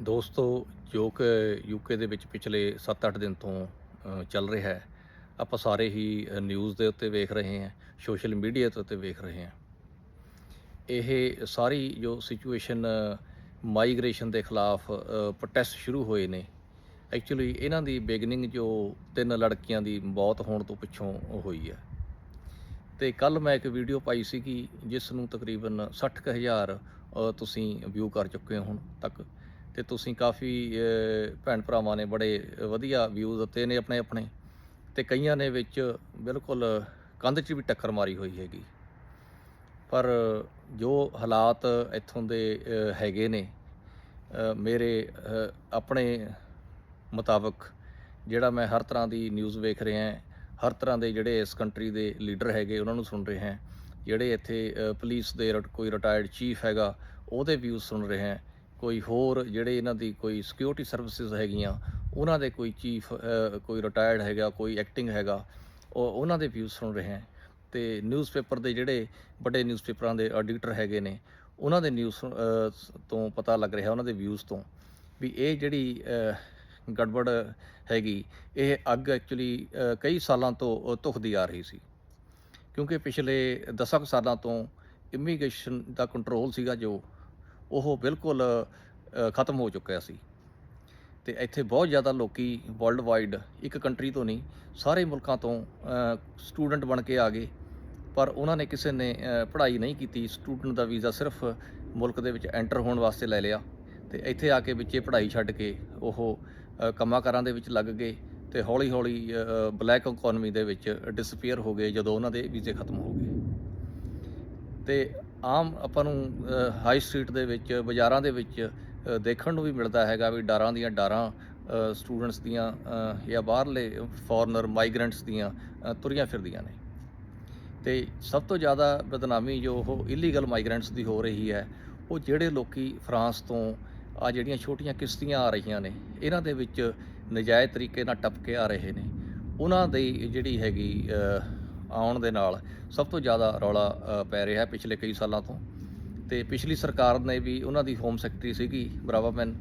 ਦੋਸਤੋ, ਜੋ ਕਿ ਯੂਕੇ ਦੇ ਵਿੱਚ ਪਿਛਲੇ 7-8 ਦਿਨ ਤੋਂ ਚੱਲ ਰਿਹਾ ਹੈ, ਆਪਾਂ ਸਾਰੇ ਹੀ ਨਿਊਜ਼ ਦੇ ਉੱਤੇ ਵੇਖ ਰਹੇ ਹਾਂ ਸੋਸ਼ਲ ਮੀਡੀਆ ਦੇ ਉੱਤੇ ਵੇਖ ਰਹੇ ਹਾਂ। ਇਹ ਸਾਰੀ ਜੋ ਸਿਚੁਏਸ਼ਨ ਮਾਈਗ੍ਰੇਸ਼ਨ ਦੇ ਖਿਲਾਫ ਪ੍ਰੋਟੈਸਟ ਸ਼ੁਰੂ ਹੋਏ ਨੇ ਐਕਚੁਅਲੀ ਇਹਨਾਂ ਦੀ ਬਿਗਨਿੰਗ ਜੋ ਤਿੰਨ ਲੜਕੀਆਂ ਦੀ ਮੌਤ ਹੋਣ ਤੋਂ ਪਿੱਛੋਂ ਹੋਈ ਹੈ। ਤੇ ਕੱਲ ਮੈਂ ਇੱਕ ਵੀਡੀਓ ਪਾਈ ਸੀ ਕਿ ਜਿਸ ਨੂੰ ਤਕਰੀਬਨ 60000 ਤੁਸੀਂ ਵਿਊ ਕਰ ਚੁੱਕੇ ਹੋ ਹੁਣ ਤੱਕ। ਤੇ ਤੁਸੀਂ ਕਾਫੀ ਭੈਣ ਭਰਾਵਾਂ ਨੇ ਬੜੇ ਵਧੀਆ ਵਿਊ ਦਿੱਤੇ ਨੇ ਆਪਣੇ ਆਪਣੇ ਤੇ ਕਈਆਂ ਨੇ ਵਿੱਚ ਬਿਲਕੁਲ ਕੰਧ 'ਚ ਵੀ ਟੱਕਰ ਮਾਰੀ ਹੋਈ ਹੈਗੀ। ਪਰ ਜੋ ਹਾਲਾਤ ਇੱਥੋਂ ਦੇ ਹੈਗੇ ਨੇ ਮੇਰੇ ਆਪਣੇ ਮੁਤਾਬਕ ਜਿਹੜਾ ਮੈਂ ਹਰ ਤਰ੍ਹਾਂ ਦੀ ਨਿਊਜ਼ ਵੇਖ ਰਿਹਾ, ਹਰ ਤਰ੍ਹਾਂ ਦੇ ਜਿਹੜੇ ਇਸ ਕੰਟਰੀ ਦੇ ਲੀਡਰ ਹੈਗੇ ਉਹਨਾਂ ਨੂੰ ਸੁਣ ਰਹੇ ਹਾਂ ਜਿਹੜੇ ਇੱਥੇ ਪੁਲਿਸ ਦੇ ਰਿਟ- ਕੋਈ ਰਿਟਾਇਰਡ ਚੀਫ ਹੈਗਾ, ਉਹਦੇ ਵਿਊਜ਼ ਸੁਣ ਰਹੇ ਹਾਂ ਕੋਈ ਹੋਰ ਜਿਹੜੇ ਇਹਨਾਂ ਦੀ ਕੋਈ ਸਿਕਿਉਰਿਟੀ ਸਰਵਿਸਿਜ਼ ਹੈਗੀਆਂ, ਉਹਨਾਂ ਦੇ ਕੋਈ ਚੀਫ ਕੋਈ ਰਿਟਾਇਰਡ ਹੈਗਾ, ਕੋਈ ਐਕਟਿੰਗ ਹੈਗਾ, ਉਹ ਉਹਨਾਂ ਦੇ ਵਿਊਜ਼ ਸੁਣ ਰਹੇ ਹਾਂ। ਤੇ ਨਿਊਜ਼ਪੇਪਰ ਦੇ ਜਿਹੜੇ ਵੱਡੇ ਨਿਊਜ਼ਪੇਪਰਾਂ ਦੇ ਐਡੀਟਰ ਹੈਗੇ ਨੇ, ਉਹਨਾਂ ਦੇ ਨਿਊਜ਼ ਤੋਂ ਪਤਾ ਲੱਗ ਰਿਹਾ, ਉਹਨਾਂ ਦੇ ਵਿਊਜ਼ ਤੋਂ ਵੀ ਇਹ ਜਿਹੜੀ ਗੜਬੜ ਹੈਗੀ, ਇਹ ਅੱਗ ਐਕਚੁਅਲੀ ਕਈ ਸਾਲਾਂ ਤੋਂ ਧੁਖਦੀ ਆ ਰਹੀ ਸੀ। ਕਿਉਂਕਿ ਪਿਛਲੇ 10 ਕੁ ਸਾਲਾਂ ਤੋਂ ਇਮੀਗ੍ਰੇਸ਼ਨ ਦਾ ਕੰਟਰੋਲ ਸੀਗਾ ਜੋ ਉਹ ਬਿਲਕੁਲ ਖਤਮ ਹੋ ਚੁੱਕਿਆ ਸੀ। ਤੇ ਇੱਥੇ ਬਹੁਤ ਜ਼ਿਆਦਾ ਲੋਕੀ ਵਰਲਡ ਵਾਈਡ ਇੱਕ ਕੰਟਰੀ ਤੋਂ ਨਹੀਂ, ਸਾਰੇ ਮੁਲਕਾਂ ਤੋਂ ਸਟੂਡੈਂਟ ਬਣ ਕੇ ਆ ਗਏ। ਪਰ ਉਹਨਾਂ ਨੇ ਕਿਸੇ ਨੇ ਪੜ੍ਹਾਈ ਨਹੀਂ ਕੀਤੀ। ਸਟੂਡੈਂਟ ਦਾ ਵੀਜ਼ਾ ਸਿਰਫ ਮੁਲਕ ਦੇ ਵਿੱਚ ਐਂਟਰ ਹੋਣ ਵਾਸਤੇ ਲੈ ਲਿਆ। ਤੇ ਇੱਥੇ ਆ ਕੇ ਵਿੱਚੇ ਪੜ੍ਹਾਈ ਛੱਡ ਕੇ ਉਹ ਕੰਮਾਂ ਕਾਰਾਂ ਦੇ ਵਿੱਚ ਲੱਗ ਗਏ ਤੇ ਹੌਲੀ ਹੌਲੀ ਬਲੈਕ ਇਕਨੋਮੀ ਦੇ ਵਿੱਚ ਡਿਸਪੀਅਰ ਹੋ ਗਏ ਜਦੋਂ ਉਹਨਾਂ ਦੇ ਵੀਜ਼ੇ ਖਤਮ ਹੋ ਗਏ। ਤੇ ਆਮ ਆਪਾਂ ਨੂੰ ਹਾਈ ਸਟਰੀਟ ਦੇ ਵਿੱਚ, ਬਾਜ਼ਾਰਾਂ ਦੇ ਵਿੱਚ ਦੇਖਣ ਨੂੰ ਵੀ ਮਿਲਦਾ ਹੈਗਾ ਵੀ ਡਾਰਾਂ ਦੀਆਂ ਡਾਰਾਂ ਸਟੂਡੈਂਟਸ ਦੀਆਂ ਜਾਂ ਬਾਹਰਲੇ ਫੋਰਨਰ ਮਾਈਗ੍ਰੈਂਟਸ ਦੀਆਂ ਤੁਰੀਆਂ ਫਿਰਦੀਆਂ ਨੇ। ਤੇ ਸਭ ਤੋਂ ਜ਼ਿਆਦਾ ਬਦਨਾਮੀ ਜੋ ਉਹ ਇਲੀਗਲ ਮਾਈਗ੍ਰੈਂਟਸ ਦੀ ਹੋ ਰਹੀ ਹੈ, ਉਹ ਜਿਹੜੇ ਲੋਕੀ ਫਰਾਂਸ ਤੋਂ ਆ ਜਿਹੜੀਆਂ ਛੋਟੀਆਂ ਕਿਸ਼ਤੀਆਂ ਆ ਰਹੀਆਂ ਨੇ, ਇਹਨਾਂ ਦੇ ਵਿੱਚ ਨਜਾਇਜ਼ ਤਰੀਕੇ ਨਾਲ ਟੱਪ ਕੇ ਆ ਰਹੇ ਨੇ। ਉਹਨਾਂ ਦੀ ਜਿਹੜੀ ਹੈਗੀ ਆਉਣ ਦੇ ਨਾਲ ਸਭ ਤੋਂ ਜ਼ਿਆਦਾ ਰੌਲਾ ਪੈ ਰਿਹਾ ਪਿਛਲੇ ਕਈ ਸਾਲਾਂ ਤੋਂ। ਤੇ ਪਿਛਲੀ ਸਰਕਾਰ ਨੇ ਵੀ ਉਹਨਾਂ ਦੀ ਹੋਮ ਸੈਕਟਰੀ ਸੀਗੀ ਬਰਾਵਾਮੈਨ,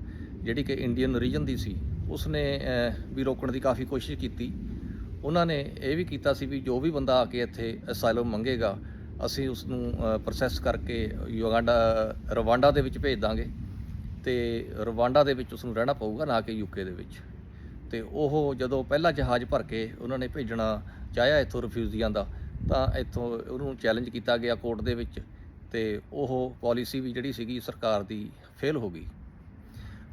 ਜਿਹੜੀ ਕਿ ਇੰਡੀਅਨ ਰੀਜਨ ਦੀ ਸੀ, ਉਸਨੇ ਵੀ ਰੋਕਣ ਦੀ ਕਾਫੀ ਕੋਸ਼ਿਸ਼ ਕੀਤੀ। ਉਹਨਾਂ ਨੇ ਇਹ ਵੀ ਕੀਤਾ ਸੀ ਵੀ ਜੋ ਵੀ ਬੰਦਾ ਆ ਕੇ ਇੱਥੇ ਅਸਾਈਲਮ ਮੰਗੇਗਾ, ਅਸੀਂ ਉਸ ਨੂੰ ਪ੍ਰੋਸੈਸ ਕਰਕੇ ਯੁਗਾਂਡਾ ਰਵਾਂਡਾ ਦੇ ਵਿੱਚ ਭੇਜ ਦਾਂਗੇ। ਤੇ ਰਵਾਂਡਾ ਦੇ ਵਿੱਚ ਉਸ ਨੂੰ ਰਹਿਣਾ ਪਊਗਾ, ਨਾ ਕਿ ਯੂਕੇ ਦੇ ਵਿੱਚ। ਤੇ ਉਹ ਜਦੋਂ ਪਹਿਲਾ ਜਹਾਜ਼ ਭਰ ਕੇ ਉਹਨਾਂ ਨੇ ਭੇਜਣਾ ਚਾਹਿਆ ਇੱਥੋਂ ਰਿਫਿਊਜੀਆਂ ਦਾ ਤਾਂ ਇੱਥੋਂ ਉਹਨੂੰ ਚੈਲੰਜ ਕੀਤਾ ਗਿਆ ਕੋਰਟ ਦੇ ਵਿੱਚ ਤੇ ਉਹ ਪਾਲਿਸੀ ਵੀ ਜਿਹੜੀ ਸੀਗੀ ਸਰਕਾਰ ਦੀ ਫੇਲ ਹੋ ਗਈ।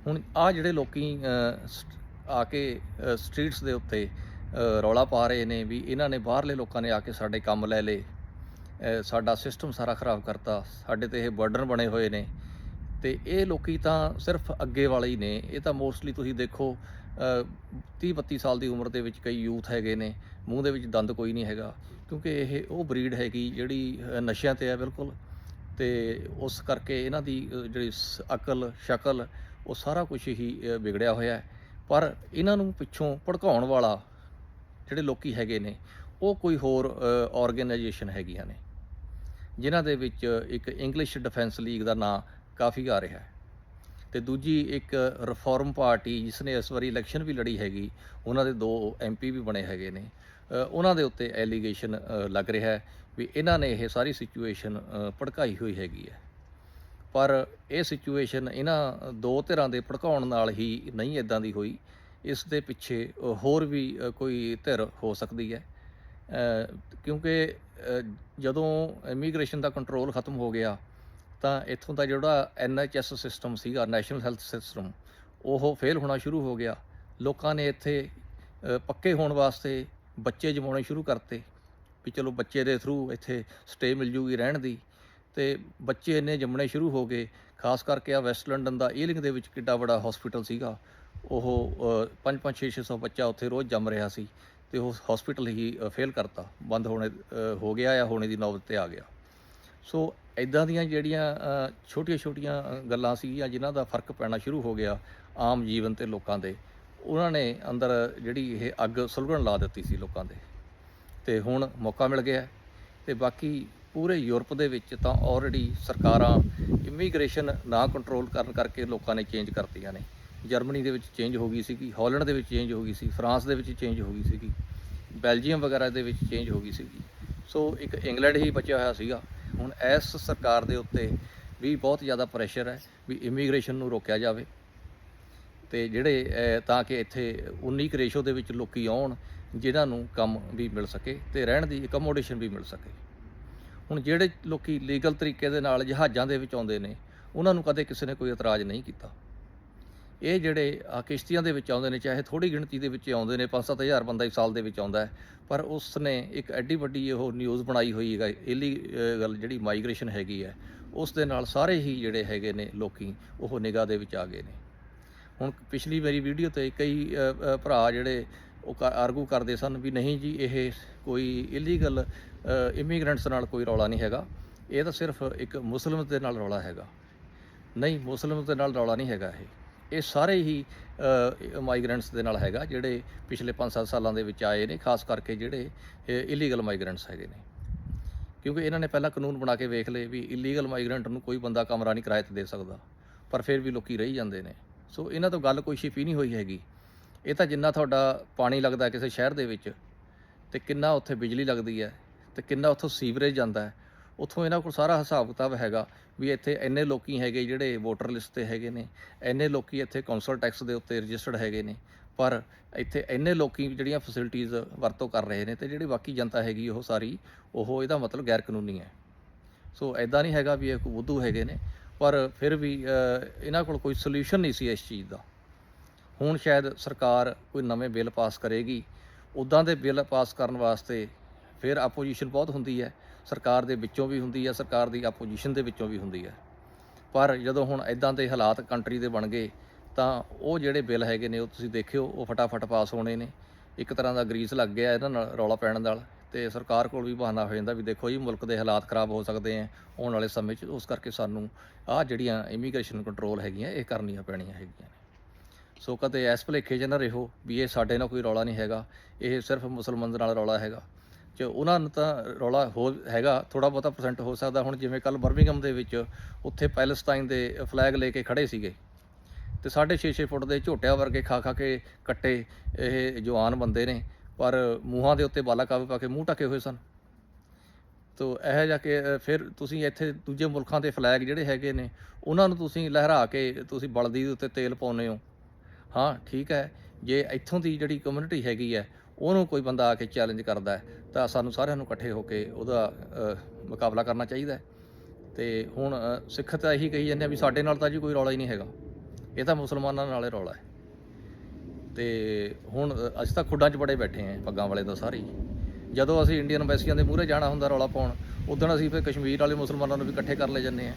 ਹੁਣ ਆ ਜਿਹੜੇ ਲੋਕੀ ਅ, ਆ ਕੇ ਸਟਰੀਟਸ ਦੇ ਉੱਤੇ ਰੌਲਾ ਪਾ ਰਹੇ ਨੇ ਵੀ ਇਹਨਾਂ ਨੇ ਬਾਹਰਲੇ ਲੋਕਾਂ ਨੇ ਆ ਕੇ ਸਾਡੇ ਕੰਮ ਲੈ ਲਏ ਸਾਡਾ ਸਿਸਟਮ ਸਾਰਾ ਖਰਾਬ ਕਰਤਾ ਸਾਡੇ ਤੇ ਇਹ ਬਰਡਨ ਬਣੇ ਹੋਏ ਨੇ ਤੇ ਇਹ ਲੋਕੀ ਤਾਂ ਸਿਰਫ ਅੱਗੇ ਵਾਲੇ ਹੀ ਨੇ ਇਹ ਤਾਂ ਮੋਸਟਲੀ ਤੁਸੀਂ ਦੇਖੋ 30 32 ਸਾਲ ਦੀ ਉਮਰ ਦੇ ਵਿੱਚ ਕਈ ਯੂਥ ਹੈਗੇ ਨੇ, ਮੂੰਹ ਦੇ ਵਿੱਚ ਦੰਦ ਕੋਈ ਨਹੀਂ ਹੈਗਾ, ਕਿਉਂਕਿ ਇਹ, ਉਹ ਬਰੀਡ ਹੈਗੀ ਜਿਹੜੀ ਨਸ਼ਿਆਂ ਤੇ ਹੈ ਬਿਲਕੁਲ, ਤੇ ਉਸ ਕਰਕੇ ਇਹਨਾਂ ਦੀ ਜਿਹੜੀ ਸ- ਅਕਲ, ਸ਼ਕਲ, ਉਹ ਸਾਰਾ ਕੁਝ ਹੀ ਵਿਗੜਿਆ ਹੋਇਆ ਪਰ ਇਹਨਾਂ ਨੂੰ ਪਿੱਛੋਂ ਭੜਕਾਉਣ ਵਾਲਾ ਜਿਹੜੇ ਲੋਕੀ ਹੈਗੇ ਨੇ, ਉਹ ਕੋਈ ਹੋਰ ਆਰਗੇਨਾਈਜੇਸ਼ਨ ਹੈਗੀਆਂ ਨੇ, ਜਿਨ੍ਹਾਂ ਦੇ ਵਿੱਚ ਇੱਕ ਇੰਗਲਿਸ਼ ਡਿਫੈਂਸ ਲੀਗ ਦਾ ਨਾਂ ਕਾਫੀ ਆ ਰਿਹਾ ਹੈ। ਤੇ ਦੂਜੀ ਇੱਕ ਰਿਫਾਰਮ ਪਾਰਟੀ ਜਿਸ ਨੇ ਇਸ ਵਾਰੀ ਇਲੈਕਸ਼ਨ ਵੀ ਲੜੀ ਹੈਗੀ, ਉਹਨਾਂ ਦੇ ਦੋ ਐਮਪੀ ਵੀ ਬਣੇ ਹੈਗੇ ਨੇ। ਉਹਨਾਂ ਦੇ ਉੱਤੇ ਐਲੀਗੇਸ਼ਨ ਲੱਗ ਰਿਹਾ ਹੈ ਵੀ ਇਹਨਾਂ ਨੇ ਇਹ ਸਾਰੀ ਸਿਚੁਏਸ਼ਨ ਭੜਕਾਈ ਹੋਈ ਹੈਗੀ ਹੈ। ਪਰ ਇਹ ਸਿਚੁਏਸ਼ਨ ਇਹਨਾਂ ਦੋ ਧਿਰਾਂ ਦੇ ਭੜਕਾਉਣ ਨਾਲ ਹੀ ਨਹੀਂ ਇਦਾਂ ਦੀ ਹੋਈ। ਇਸ ਦੇ ਪਿੱਛੇ ਹੋਰ ਵੀ ਕੋਈ ਧਿਰ ਹੋ ਸਕਦੀ ਹੈ। ਕਿਉਂਕਿ ਜਦੋਂ ਇਮੀਗ੍ਰੇਸ਼ਨ ਦਾ ਕੰਟਰੋਲ ਖਤਮ ਹੋ ਗਿਆ ਤਾਂ ਇੱਥੋਂ ਦਾ ਜਿਹੜਾ ਐਨਐਚਐਸ ਸਿਸਟਮ ਸੀਗਾ ਨੈਸ਼ਨਲ ਹੈਲਥ ਸਿਸਟਮ ਉਹ ਫੇਲ ਹੋਣਾ ਸ਼ੁਰੂ ਹੋ ਗਿਆ। ਲੋਕਾਂ ਨੇ ਇੱਥੇ ਪੱਕੇ ਹੋਣ ਵਾਸਤੇ ਬੱਚੇ ਜਮਾਉਣੇ ਸ਼ੁਰੂ ਕਰਤੇ ਵੀ ਚਲੋ ਬੱਚੇ ਦੇ ਥਰੂ ਇੱਥੇ ਸਟੇ ਮਿਲ ਜੂਗੀ ਰਹਿਣ ਦੀ। ਤੇ ਬੱਚੇ ਇੰਨੇ ਜੰਮਣੇ ਸ਼ੁਰੂ ਹੋ ਗਏ, ਖਾਸ ਕਰਕੇ ਆ ਵੈਸਟ ਲੰਡਨ ਦਾ ਈਲਿੰਗ ਦੇ ਵਿੱਚ ਕਿੱਡਾ ਵੱਡਾ ਹਸਪੀਟਲ ਸੀਗਾ। ਉਹ 5-5 6-600 ਬੱਚਾ ਉੱਥੇ ਰੋਜ਼ ਜੰਮ ਰਿਹਾ ਸੀ ਤੇ ਉਹ ਹਸਪੀਟਲ ਹੀ ਫੇਲ ਕਰਤਾ। ਬੰਦ ਹੋਣੇ ਹੋ ਗਿਆ ਜਾਂ ਹੋਣੇ ਦੀ ਨੌਬਤ ਤੇ ਆ ਗਿਆ। ਸੋ ਇਦਾਂ ਦੀਆਂ ਜਿਹੜੀਆਂ ਛੋਟੀਆਂ-ਛੋਟੀਆਂ ਗੱਲਾਂ ਸੀਗੀਆਂ ਜਿਨ੍ਹਾਂ ਦਾ ਫ਼ਰਕ ਪੈਣਾ ਸ਼ੁਰੂ ਹੋ ਗਿਆ ਆਮ ਜੀਵਨ ਤੇ ਲੋਕਾਂ ਦੇ, ਉਹਨਾਂ ਨੇ ਅੰਦਰ ਜਿਹੜੀ ਇਹ ਅੱਗ ਸੁਲਗਣ ਲਾ ਦਿੱਤੀ ਸੀ ਲੋਕਾਂ ਦੇ। ਤੇ ਹੁਣ ਮੌਕਾ ਮਿਲ ਗਿਆ ਹੈ ਤੇ ਬਾਕੀ ਪੂਰੇ ਯੂਰਪ ਦੇ ਵਿੱਚ ਤਾਂ ਆਲਰੇਡੀ ਸਰਕਾਰਾਂ ਇਮੀਗ੍ਰੇਸ਼ਨ ਨਾ ਕੰਟਰੋਲ ਕਰਨ ਕਰਕੇ ਲੋਕਾਂ ਨੇ ਚੇਂਜ ਕਰਤੀਆਂ ਨੇ। ਜਰਮਨੀ ਦੇ ਵਿੱਚ ਚੇਂਜ ਹੋ ਗਈ ਸੀਗੀ, ਹਾਲੈਂਡ ਦੇ ਵਿੱਚ ਚੇਂਜ ਹੋ ਗਈ ਸੀ, ਫਰਾਂਸ ਦੇ ਵਿੱਚ ਚੇਂਜ ਹੋ ਗਈ ਸੀਗੀ, ਬੈਲਜੀਅਮ ਵਗੈਰਾ ਦੇ ਵਿੱਚ ਚੇਂਜ ਹੋ ਗਈ ਸੀਗੀ। ਸੋ ਇੱਕ ਇੰਗਲੈਂਡ ਹੀ ਬਚਿਆ ਹੋਇਆ ਸੀਗਾ। ਹੁਣ ਇਸ ਸਰਕਾਰ ਦੇ ਉੱਤੇ ਵੀ ਬਹੁਤ ਜ਼ਿਆਦਾ ਪ੍ਰੈਸ਼ਰ ਹੈ ਵੀ ਇਮੀਗ੍ਰੇਸ਼ਨ ਨੂੰ ਰੋਕਿਆ ਜਾਵੇ ਤੇ ਜਿਹੜੇ ਤਾਂ ਕਿ ਇੱਥੇ 19 ਕੁ ਰੇਸ਼ੋ ਦੇ ਵਿੱਚ ਲੋਕੀ ਆਉਣ, ਜਿਨ੍ਹਾਂ ਨੂੰ ਕੰਮ ਵੀ ਮਿਲ ਸਕੇ ਤੇ ਰਹਿਣ ਦੀ ਅਕਮੋਡੇਸ਼ਨ ਵੀ ਮਿਲ ਸਕੇ। ਹੁਣ ਜਿਹੜੇ ਲੋਕੀ ਲੀਗਲ ਤਰੀਕੇ ਦੇ ਨਾਲ ਜਹਾਜ਼ਾਂ ਦੇ ਵਿੱਚ ਆਉਂਦੇ ਨੇ, ਉਹਨਾਂ ਨੂੰ ਕਦੇ ਕਿਸੇ ਨੇ ਕੋਈ ਇਤਰਾਜ਼ ਨਹੀਂ ਕੀਤਾ। ਇਹ ਜਿਹੜੇ ਆ ਕਿਸ਼ਤੀਆਂ ਦੇ ਵਿੱਚ ਆਉਂਦੇ ਨੇ, ਚਾਹੇ ਥੋੜੀ ਗਿਣਤੀ ਦੇ ਵਿੱਚ ਆਉਂਦੇ ਨੇ 5-7000 ਬੰਦਾ ਇੱਕ ਸਾਲ ਦੇ ਵਿੱਚ ਆਉਂਦਾ ਹੈ, ਪਰ ਉਸ ਨੇ ਇੱਕ ਐਡੀ ਵੱਡੀ ਉਹ ਨਿਊਜ਼ ਬਣਾਈ ਹੋਈ ਹੈ ਇਲੀ ਗੱਲ ਜਿਹੜੀ ਮਾਈਗ੍ਰੇਸ਼ਨ ਹੈਗੀ ਹੈ ਉਸ ਦੇ ਨਾਲ ਸਾਰੇ ਹੀ ਜਿਹੜੇ ਹੈਗੇ ਨੇ ਲੋਕੀ, ਉਹ ਨਿਗਾਹ ਦੇ ਵਿੱਚ ਆ ਗਏ ਨੇ। ਹੁਣ ਪਿਛਲੀ ਮੇਰੀ ਵੀਡੀਓ ਤੇ ਕਈ ਭਰਾ ਜਿਹੜੇ ਉਹ ਆਰਗੂ ਕਰਦੇ ਸਨ ਵੀ ਨਹੀਂ ਜੀ, ਇਹ ਕੋਈ ਇਲੀਗਲ ਇਮੀਗ੍ਰੈਂਟਸ ਨਾਲ ਕੋਈ ਰੌਲਾ ਨਹੀਂ ਹੈਗਾ, ਇਹ ਤਾਂ ਸਿਰਫ ਇੱਕ ਮੁਸਲਿਮ ਦੇ ਨਾਲ ਰੌਲਾ ਹੈਗਾ। ਨਹੀਂ, ਮੁਸਲਿਮ ਦੇ ਨਾਲ ਰੌਲਾ ਨਹੀਂ ਹੈਗਾ ਇਹ। ਇਹ ਸਾਰੇ ਹੀ ਮਾਈਗ੍ਰੈਂਟਸ ਦੇ ਨਾਲ ਹੈਗਾ, ਜਿਹੜੇ ਪਿਛਲੇ 5-7 ਸਾਲਾਂ ਦੇ ਵਿੱਚ ਆਏ ਨੇ, ਖਾਸ ਕਰਕੇ ਜਿਹੜੇ ਇਲੀਗਲ ਮਾਈਗ੍ਰੈਂਟਸ ਹੈਗੇ ਨੇ। ਕਿਉਂਕਿ ਇਹਨਾਂ ਨੇ ਪਹਿਲਾਂ ਕਾਨੂੰਨ ਬਣਾ ਕੇ ਵੇਖ ਲਏ ਵੀ ਇਲੀਗਲ ਮਾਈਗ੍ਰੈਂਟ ਨੂੰ ਕੋਈ ਬੰਦਾ ਕਮਰਾ ਨਹੀਂ ਕਿਰਾਏ ਤੇ ਦੇ ਸਕਦਾ, ਪਰ ਫਿਰ ਵੀ ਲੋਕੀ ਰਹੀ ਜਾਂਦੇ ਨੇ। ਸੋ ਇਹਨਾਂ ਤੋਂ ਗੱਲ ਕੋਈ ਛਿਪੀ ਨਹੀਂ ਹੋਈ ਹੈਗੀ। ਇਹ ਤਾਂ ਜਿੰਨਾ ਤੁਹਾਡਾ ਪਾਣੀ ਲੱਗਦਾ ਕਿਸੇ ਸ਼ਹਿਰ ਦੇ ਵਿੱਚ, ਤੇ ਕਿੰਨਾ ਉੱਥੇ ਬਿਜਲੀ ਲੱਗਦੀ ਹੈ, ਤੇ ਕਿੰਨਾ ਉੱਥੋਂ ਸੀਵਰੇਜ ਜਾਂਦਾ ਹੈ ਉੱਥੋਂ ਇਹਨਾਂ ਕੋਲ ਸਾਰਾ ਹਿਸਾਬ ਕਿਤਾਬ ਹੈਗਾ ਵੀ ਇੱਥੇ ਇੰਨੇ ਲੋਕੀ ਹੈਗੇ ਜਿਹੜੇ ਵੋਟਰ ਲਿਸਟ ਤੇ ਹੈਗੇ ਨੇ, ਇੰਨੇ ਲੋਕੀ ਇੱਥੇ ਕੌਂਸਲ ਟੈਕਸ ਦੇ ਉੱਤੇ ਰਜਿਸਟਰਡ ਹੈਗੇ ਨੇ, ਪਰ ਇੱਥੇ ਇੰਨੇ ਲੋਕੀ ਜਿਹੜੀਆਂ ਫੈਸਿਲਿਟੀਆਂ ਵਰਤੋਂ ਕਰ ਰਹੇ ਨੇ ਤੇ ਜਿਹੜੀ ਬਾਕੀ ਜਨਤਾ ਹੈਗੀ ਉਹ ਸਾਰੀ, ਉਹ ਇਹਦਾ ਮਤਲਬ ਗੈਰ ਕਾਨੂੰਨੀ ਹੈ। ਸੋ ਐਦਾਂ ਨਹੀਂ ਹੈਗਾ ਵੀ ਇਹ ਕੋਈ ਬੁੱਧੂ ਹੈਗੇ ਨੇ, ਪਰ ਫਿਰ ਵੀ ਇਹਨਾਂ ਕੋਲ ਕੋਈ ਸੋਲੂਸ਼ਨ ਨਹੀਂ ਸੀ ਇਸ ਚੀਜ਼ ਦਾ। ਹੁਣ ਸ਼ਾਇਦ ਸਰਕਾਰ ਕੋਈ ਨਵੇਂ ਬਿੱਲ ਪਾਸ ਕਰੇਗੀ ਉਦਾਂ ਦੇ ਬਿੱਲ ਪਾਸ ਕਰਨ ਵਾਸਤੇ ਫਿਰ ਆਪੋਜੀਸ਼ਨ ਬਹੁਤ ਹੁੰਦੀ ਹੈ। ਸਰਕਾਰ ਦੇ ਵਿੱਚੋਂ ਵੀ ਹੁੰਦੀ ਹੈ, ਸਰਕਾਰ ਦੀ ਆਪੋਜੀਸ਼ਨ ਦੇ ਵਿੱਚੋਂ ਵੀ ਹੁੰਦੀ ਹੈ। ਪਰ ਜਦੋਂ ਹੁਣ ਇਦਾਂ ਦੇ ਹਾਲਾਤ ਕੰਟਰੀ ਦੇ ਬਣ ਗਏ, ਤਾਂ ਉਹ ਜਿਹੜੇ ਬਿੱਲ ਹੈਗੇ ਨੇ, ਉਹ ਤੁਸੀਂ ਦੇਖਿਓ, ਉਹ ਫਟਾਫਟ ਪਾਸ ਹੋਣੇ ਨੇ। ਇੱਕ ਤਰ੍ਹਾਂ ਦਾ ਗਰੀਸ ਲੱਗ ਗਿਆ ਇਹਨਾਂ ਨਾਲ ਰੌਲਾ ਪੈਣ ਨਾਲ ਤੇ ਸਰਕਾਰ ਕੋਲ ਵੀ ਬਹਾਨਾ ਹੋ ਜਾਂਦਾ ਵੀ ਦੇਖੋ ਜੀ, ਮੁਲਕ ਦੇ ਹਾਲਾਤ ਖਰਾਬ ਹੋ ਸਕਦੇ ਆ ਆਉਣ ਵਾਲੇ ਸਮੇਂ 'ਚ ਉਸ ਕਰਕੇ ਸਾਨੂੰ ਆਹ ਜਿਹੜੀਆਂ ਇਮੀਗ੍ਰੇਸ਼ਨ ਕੰਟਰੋਲ ਹੈਗੀਆਂ, ਇਹ ਕਰਨੀਆਂ ਪੈਣੀਆਂ ਹੈਗੀਆਂ ਨੇ। ਸੋ ਕਦੇ ਐਸ ਭਲੇਖੇ 'ਚ ਨਾ ਰਹੋ ਵੀ ਇਹ ਸਾਡੇ ਨਾਲ ਕੋਈ ਰੌਲਾ ਨਹੀਂ ਹੈਗਾ, ਇਹ ਸਿਰਫ ਮੁਸਲਮਾਨ ਦੇ ਨਾਲ ਰੌਲਾ ਹੈਗਾ। ਚ ਉਹਨਾਂ ਨੂੰ ਤਾਂ ਰੌਲਾ ਹੋ ਹੈਗਾ ਥੋੜਾ ਬਹੁਤਾ ਪਰਸੈਂਟ ਹੋ ਸਕਦਾ। ਹੁਣ ਜਿਵੇਂ ਕੱਲ ਬਰਮਿੰਗਮ ਦੇ ਵਿੱਚ ਉੱਥੇ ਪੈਲਸਟਾਈਨ ਦੇ ਫਲੈਗ ਲੈ ਕੇ ਖੜੇ ਸੀਗੇ ਤੇ 6.5 ਫੁੱਟ ਦੇ ਝੋਟਿਆਂ ਵਰਗੇ ਖਾ ਖਾ ਕੇ ਕੱਟੇ ਇਹ ਜਵਾਨ ਬੰਦੇ ਨੇ, ਪਰ ਮੂੰਹਾਂ ਦੇ ਉੱਤੇ ਬਾਲਾ ਕਾਬੂ ਪਾ ਕੇ ਮੂੰਹ ਢੱਕੇ ਹੋਏ ਸਨ। ਤੋ ਇਹ ਜਾ ਕੇ ਫਿਰ ਤੁਸੀਂ ਇੱਥੇ ਦੂਜੇ ਮੁਲਕਾਂ ਦੇ ਫਲੈਗ ਜਿਹੜੇ ਹੈਗੇ ਨੇ, ਉਹਨਾਂ ਨੂੰ ਤੁਸੀਂ ਲਹਿਰਾ ਕੇ ਤੁਸੀਂ ਬਲਦੀ ਦੇ ਉੱਤੇ ਤੇਲ ਪਾਉਂਦੇ ਹੋ। ਹਾਂ, ਠੀਕ ਹੈ। ਜੇ ਇੱਥੋਂ ਦੀ ਜਿਹੜੀ ਕਮਿਊਨਿਟੀ ਹੈਗੀ ਹੈ ਉਹਨੂੰ ਕੋਈ ਬੰਦਾ ਆ ਕੇ ਚੈਲੰਜ ਕਰਦਾ ਤਾਂ ਸਾਨੂੰ ਸਾਰਿਆਂ ਨੂੰ ਇਕੱਠੇ ਹੋ ਕੇ ਉਹਦਾ ਮੁਕਾਬਲਾ ਕਰਨਾ ਚਾਹੀਦਾ ਹੈ। ਤੇ ਹੁਣ ਸਿੱਖ ਤਾਂ ਇਹੀ ਕਹੀ ਜਾਂਦੇ ਆ ਵੀ ਸਾਡੇ ਨਾਲ ਤਾਂ ਜੀ ਕੋਈ ਰੌਲਾ ਹੀ ਨਹੀਂ ਹੈਗਾ। ਇਹ ਤਾਂ ਮੁਸਲਮਾਨਾਂ ਨਾਲੇ ਰੌਲਾ ਹੈ। ਤੇ ਹੁਣ ਅਸੀਂ ਤਾਂ ਖੁੱਡਾਂ 'ਚ ਬੜੇ ਬੈਠੇ ਆਂ ਪੱਗਾਂ ਵਾਲੇ ਤਾਂ ਸਾਰੇ ਹੀ। ਜਦੋਂ ਅਸੀਂ ਇੰਡੀਅਨ ਐਮਬੈਸੀਆਂ ਦੇ ਮੂਹਰੇ ਜਾਣਾ ਹੁੰਦਾ ਰੌਲਾ ਪਾਉਣ, ਉਦੋਂ ਅਸੀਂ ਫਿਰ ਕਸ਼ਮੀਰ ਵਾਲੇ ਮੁਸਲਮਾਨਾਂ ਨੂੰ ਵੀ ਇਕੱਠੇ ਕਰ ਲੈ ਜੰਨੇ ਆ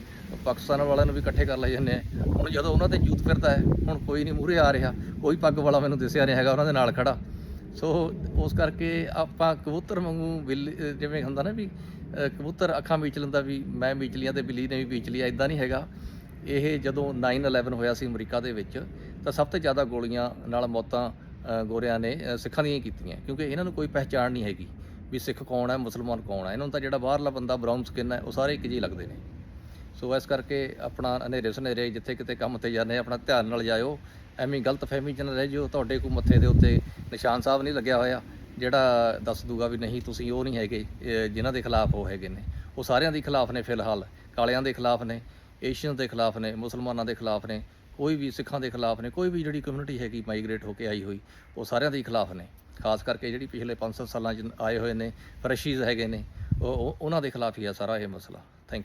ਪਾਕਿਸਤਾਨ ਵਾਲਿਆਂ ਨੂੰ ਵੀ ਇਕੱਠੇ ਕਰ ਲੈ ਜੰਨੇ ਆ ਹੁਣ ਜਦੋਂ ਉਹਨਾਂ ਤੇ ਯੂਥ ਫਿਰਦਾ ਹੈ, ਹੁਣ ਕੋਈ ਨਹੀਂ ਮੂਹਰੇ ਆ ਰਿਹਾ, ਕੋਈ ਪੱਗ ਵਾਲਾ ਮੈਨੂੰ ਦਿਸਿਆ ਨਹੀਂ ਹੈਗਾ, ਉਹਨਾਂ ਦੇ ਨਾਲ ਖੜਾ ਸੋ ਉਸ ਕਰਕੇ ਆਪਾਂ ਕਬੂਤਰ ਵਾਂਗੂ ਬਿੱਲੀ ਜਿਵੇਂ ਹੁੰਦਾ ਨਾ ਵੀ ਕਬੂਤਰ ਅੱਖਾਂ ਮੀਚ ਲੈਂਦਾ ਵੀ ਮੈਂ ਮੀਚ ਲੀਆਂ ਤੇ ਬਿੱਲੀ ਨੇ ਵੀ ਮੀਚ ਲਿਆ ਇਦਾਂ ਨਹੀਂ ਹੈਗਾ। ਇਹ ਜਦੋਂ 9/11 ਹੋਇਆ ਸੀ ਅਮਰੀਕਾ ਦੇ ਵਿੱਚ, ਤਾਂ ਸਭ ਤੋਂ ਜ਼ਿਆਦਾ ਗੋਲੀਆਂ ਨਾਲ ਮੌਤਾਂ ਗੋਰਿਆਂ ਨੇ ਸਿੱਖਾਂ ਦੀਆਂ ਹੀ ਕੀਤੀਆਂ, ਕਿਉਂਕਿ ਇਹਨਾਂ ਨੂੰ ਕੋਈ ਪਹਿਚਾਣ ਨਹੀਂ ਹੈਗੀ ਵੀ ਸਿੱਖ ਕੌਣ ਹੈ, ਮੁਸਲਮਾਨ ਕੌਣ ਹੈ। ਇਹਨਾਂ ਨੂੰ ਤਾਂ ਜਿਹੜਾ ਬਾਹਰਲਾ ਬੰਦਾ ਬਰਾਊਨ ਸਕਿਨ ਹੈ, ਉਹ ਸਾਰੇ ਇੱਕ ਜਿਹੇ ਲੱਗਦੇ ਨੇ। ਸੋ ਇਸ ਕਰਕੇ ਆਪਣਾ ਹਨੇਰੇ ਸੁਨੇਰੇ ਜਿੱਥੇ ਕਿਤੇ ਕੰਮ ਤੇ ਜਾਂਦੇ ਆਪਣਾ ਧਿਆਨ ਨਾਲ ਜਾਇਓ। ਐਵੇਂ ਗਲਤ ਫਹਿਮੀ ਚ ਨਾ ਰਹਿ ਜਿਓ, ਤੁਹਾਡੇ ਕੋ ਮੱਥੇ ਦੇ ਉੱਤੇ ਨਿਸ਼ਾਨ ਸਾਹਿਬ ਨਹੀਂ ਲੱਗਿਆ ਹੋਇਆ, ਜਿਹੜਾ ਦੱਸ ਦੂਗਾ ਵੀ ਨਹੀਂ, ਤੁਸੀਂ ਉਹ ਨਹੀਂ ਹੈਗੇ, ਇਹ ਜਿਨ੍ਹਾਂ ਦੇ ਖਿਲਾਫ ਉਹ ਹੈਗੇ ਨੇ। ਉਹ ਸਾਰਿਆਂ ਦੇ ਖਿਲਾਫ ਨੇ ਫਿਲਹਾਲ, ਕਾਲਿਆਂ ਦੇ ਖਿਲਾਫ ਨੇ, ਏਸ਼ੀਅਨ ਦੇ ਖਿਲਾਫ ਨੇ, ਮੁਸਲਮਾਨਾਂ ਦੇ ਖਿਲਾਫ ਨੇ, ਕੋਈ ਵੀ ਸਿੱਖਾਂ ਦੇ ਖਿਲਾਫ ਨੇ, ਕੋਈ ਵੀ ਜਿਹੜੀ ਕਮਿਊਨਿਟੀ ਹੈਗੀ ਮਾਈਗ੍ਰੇਟ ਹੋ ਕੇ ਆਈ ਹੋਈ, ਉਹ ਸਾਰਿਆਂ ਦੇ ਖਿਲਾਫ ਨੇ। ਖਾਸ ਕਰਕੇ ਜਿਹੜੀ ਪਿਛਲੇ 500 ਸਾਲਾਂ ਚ ਆਏ ਹੋਏ ਨੇ, ਫਰਸ਼ੀਜ਼ ਹੈਗੇ ਨੇ, ਉਹ ਉਹ- ਉਹਨਾਂ ਦੇ ਖਿਲਾਫ ਹੀ ਆ ਸਾਰਾ ਇਹ ਮਸਲਾ। ਥੈਂਕ